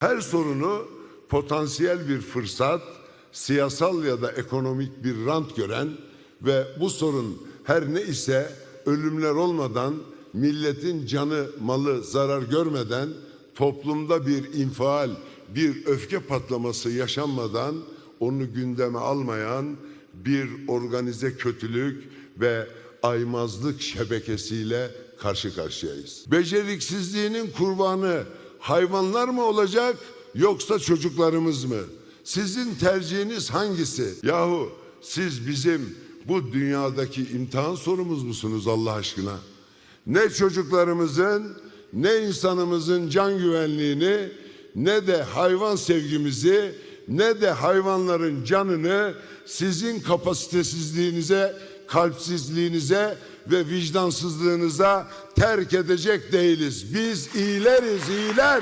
Her sorunu potansiyel bir fırsat, siyasal ya da ekonomik bir rant gören ve bu sorun her ne ise ölümler olmadan, milletin canı, malı zarar görmeden, toplumda bir infial, bir öfke patlaması yaşanmadan onu gündeme almayan bir organize kötülük ve aymazlık şebekesiyle karşı karşıyayız. Beceriksizliğinin kurbanı hayvanlar mı olacak yoksa çocuklarımız mı? Sizin tercihiniz hangisi? Yahu siz bizim bu dünyadaki imtihan sorumuz musunuz Allah aşkına? Ne çocuklarımızın ne insanımızın can güvenliğini ne de hayvan sevgimizi ne de hayvanların canını sizin kapasitesizliğinize, kalpsizliğinize ve vicdansızlığınıza terk edecek değiliz. Biz iyileriz, iyiler.